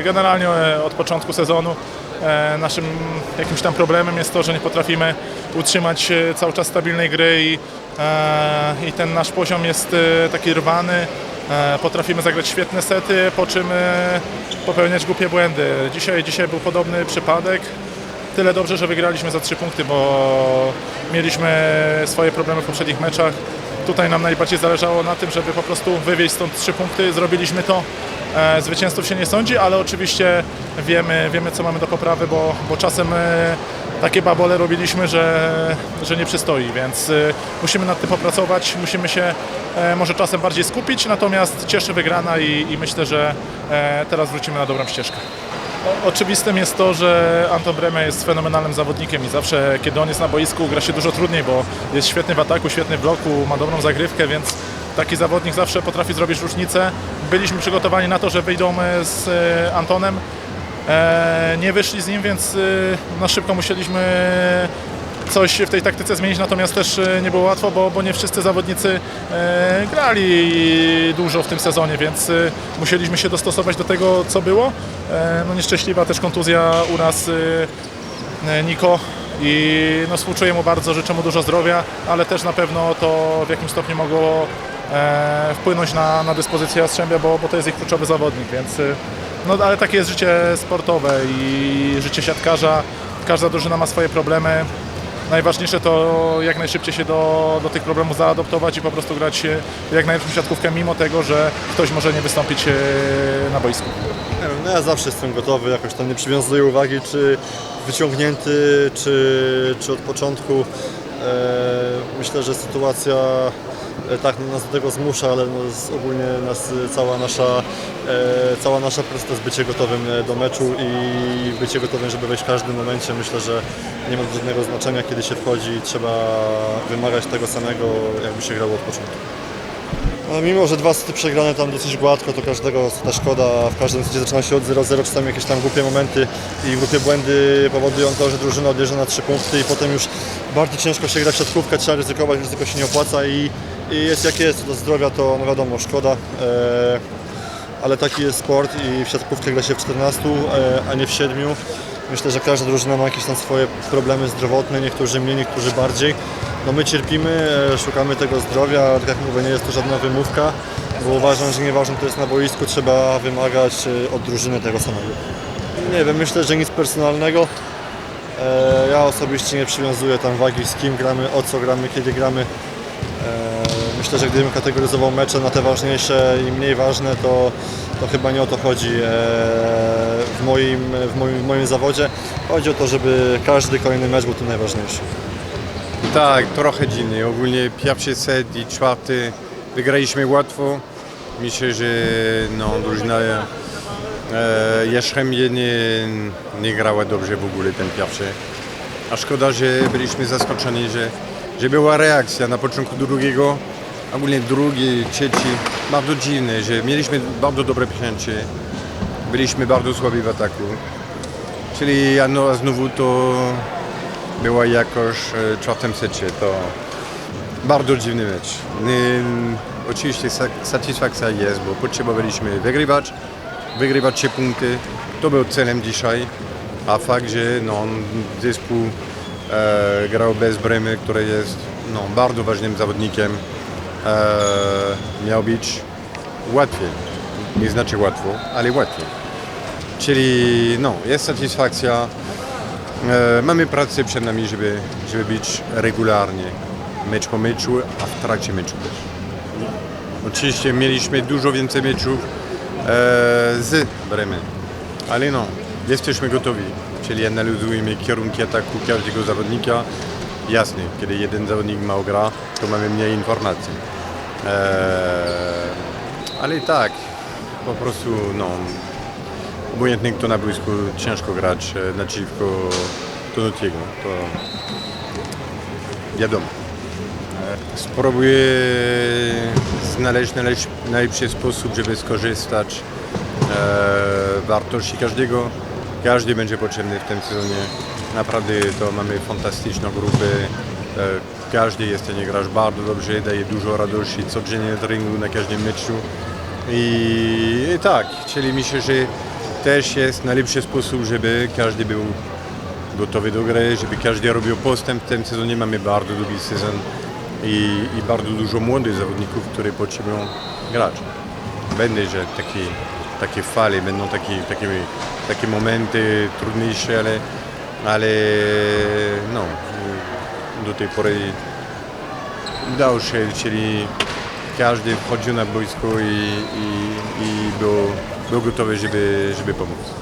Generalnie e, od początku sezonu e, naszym jakimś tam problemem jest to, że nie potrafimy utrzymać e, cały czas stabilnej gry i, e, i ten nasz poziom jest e, taki rwany. E, Potrafimy zagrać świetne sety, po czym e, popełniać głupie błędy. Dzisiaj, dzisiaj był podobny przypadek. Tyle dobrze, że wygraliśmy za trzy punkty, bo mieliśmy swoje problemy w poprzednich meczach. Tutaj nam najbardziej zależało na tym, żeby po prostu wywieźć stąd trzy punkty. Zrobiliśmy to. E, Zwycięzców się nie sądzi, ale oczywiście wiemy, wiemy co mamy do poprawy, bo, bo czasem e, takie babole robiliśmy, że, że nie przystoi, więc e, musimy nad tym popracować, musimy się może czasem bardziej skupić, natomiast cieszy wygrana i, i myślę, że teraz wrócimy na dobrą ścieżkę. Oczywistym jest to, że Anton Breme jest fenomenalnym zawodnikiem i zawsze, kiedy on jest na boisku, gra się dużo trudniej, bo jest świetny w ataku, świetny w bloku, ma dobrą zagrywkę, więc taki zawodnik zawsze potrafi zrobić różnicę. Byliśmy przygotowani na to, że wyjdą e, z e, Antonem. E, Nie wyszli z nim, więc e, no szybko musieliśmy coś w tej taktyce zmienić, natomiast też nie było łatwo, bo, bo nie wszyscy zawodnicy grali dużo w tym sezonie, więc musieliśmy się dostosować do tego, co było. No nieszczęśliwa też kontuzja u nas Niko i no, współczuję mu bardzo, życzę mu dużo zdrowia, ale też na pewno to w jakimś stopniu mogło wpłynąć na, na dyspozycję Jastrzębia, bo, bo to jest ich kluczowy zawodnik, więc e, no ale takie jest życie sportowe i życie siatkarza. Każda drużyna ma swoje problemy. Najważniejsze to jak najszybciej się do, do tych problemów zaadoptować i po prostu grać e, jak najlepszą siatkówkę, mimo tego, że ktoś może nie wystąpić e, na boisku. No ja zawsze jestem gotowy, jakoś tam nie przywiązuję uwagi, czy wyciągnięty, czy, czy od początku. E, myślę, że sytuacja e, tak nas do tego zmusza, ale no, ogólnie nas e, cała nasza, e, cała nasza to jest bycie gotowym e, do meczu i bycie gotowym, żeby wejść w każdym momencie. Myślę, że nie ma żadnego znaczenia, kiedy się wchodzi, trzeba wymagać tego samego, jakby się grało od początku. Ale mimo, że dwa sety przegrane tam dosyć gładko, to każdego seta szkoda. W każdym secie zaczyna się od 0-0, czasami jakieś tam głupie momenty i głupie błędy powodują to, że drużyna odjeżdża na trzy punkty i potem już bardzo ciężko się gra w siatkówkę, trzeba ryzykować, ryzyko się nie opłaca i, i jest jak jest, do zdrowia to no wiadomo, szkoda. E, ale taki jest sport i w siatkówkę gra się w 14, e, a nie w 7. Myślę, że każda drużyna ma jakieś tam swoje problemy zdrowotne, niektórzy mniej, niektórzy bardziej. No my cierpimy, e, szukamy tego zdrowia, ale tak jak mówię, nie jest to żadna wymówka, bo uważam, że nieważne to jest na boisku, trzeba wymagać e, od drużyny tego samego. Nie wiem, myślę, że nic personalnego. E, Ja osobiście nie przywiązuję tam wagi z kim gramy, o co gramy, kiedy gramy. E, Myślę, że gdybym kategoryzował mecze na te ważniejsze i mniej ważne, to, to chyba nie o to chodzi e, w moim, w, moim, w moim zawodzie. Chodzi o to, żeby każdy kolejny mecz był tym najważniejszy. Tak, trochę dziwnie. Ogólnie pierwszy set i czwarty wygraliśmy łatwo. Myślę, że no, drużyna e, Jastrzębie nie, nie grała dobrze w ogóle ten pierwszy. A szkoda, że byliśmy zaskoczeni, że, że była reakcja na początku drugiego, ogólnie drugi, trzeci. Bardzo dziwne, że mieliśmy bardzo dobre przyjęcie. Byliśmy bardzo słabi w ataku. Czyli no, znowu to była jakoś e, w czwartym secie. To bardzo dziwny mecz. Oczywiście sa- satysfakcja jest, bo potrzebowaliśmy wygrywać, wygrywać trzy punkty. To był celem dzisiaj. A fakt, że no, zespół e, grał bez Bremy, który jest no, bardzo ważnym zawodnikiem, e, miał być łatwiej. Nie znaczy łatwo, ale łatwiej. Czyli no, jest satysfakcja. E, mamy pracę przed nami, żeby, żeby być regularnie, mecz po meczu, a w trakcie meczu też. Oczywiście mieliśmy dużo więcej meczów e, z Bremen, ale no, jesteśmy gotowi, czyli analizujemy kierunki ataku każdego zawodnika. Jasne, kiedy jeden zawodnik mało gra, to mamy mniej informacji. E, ale tak, po prostu no, obojętnie kto na boisku, ciężko grać e, naprzeciwko Tonutiego. To wiadomo. E, Spróbuję znaleźć najlepszy sposób, żeby skorzystać e, wartości każdego. Każdy będzie potrzebny w tym sezonie. Naprawdę to mamy fantastyczną grupę. E, każdy stanie grać bardzo dobrze, daje dużo radości codziennie treningu, na każdym meczu. I, I tak, czyli myślę, że też jest najlepszy sposób, żeby każdy był gotowy do gry, żeby każdy robił postęp. W tym sezonie mamy bardzo długi sezon i, i bardzo dużo młodych zawodników, którzy potrzebują grać. Będzie, że takie, takie fale, będą takie, takie, takie momenty trudniejsze, ale, ale no, do tej pory udało się, czyli każdy wchodził na boisko i, i, i był, był gotowy, żeby, żeby pomóc.